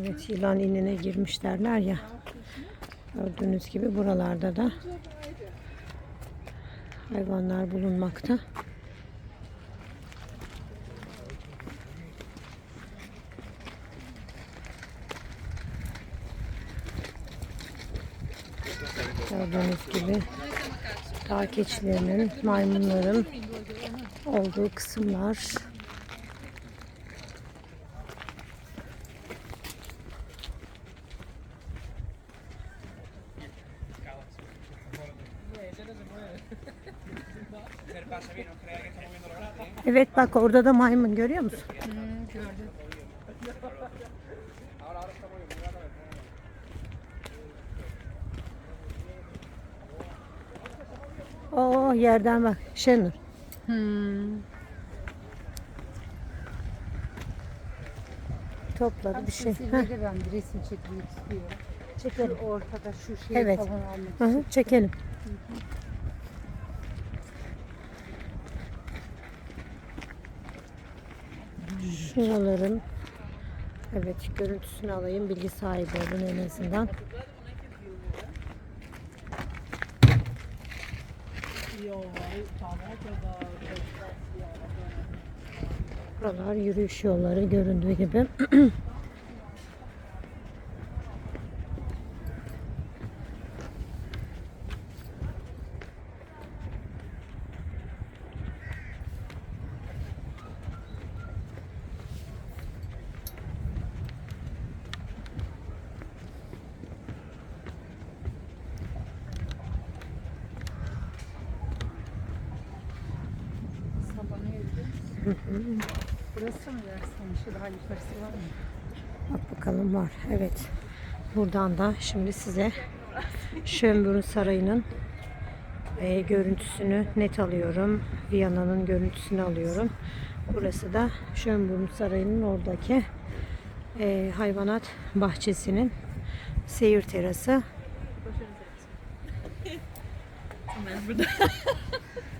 Evet yılan inine girmiş derler ya. Gördüğünüz gibi buralarda da hayvanlar bulunmakta. Gördüğünüz gibi dağ keçilerinin, maymunların olduğu kısımlar. Evet bak orada da maymun görüyor musun? Oo yerden bak Şenur. Hmm. Topladı bir şey. Ben bir resim çekmek istiyorum. çekelim. Şu ortada şu şeyi Evet. falan almak Hı hı, çekelim. Şuraların evet görüntüsünü alayım bilgi sahibi olun en azından. Buralar yürüyüş yolları göründüğü gibi. Burası mı dersin? Şu daha yukarısı var mı? Bak bakalım var. Evet. Buradan da şimdi size Schönbrunn Sarayı'nın e, görüntüsünü net alıyorum. Viyana'nın görüntüsünü alıyorum. Burası da Schönbrunn Sarayı'nın oradaki e, hayvanat bahçesinin seyir terası.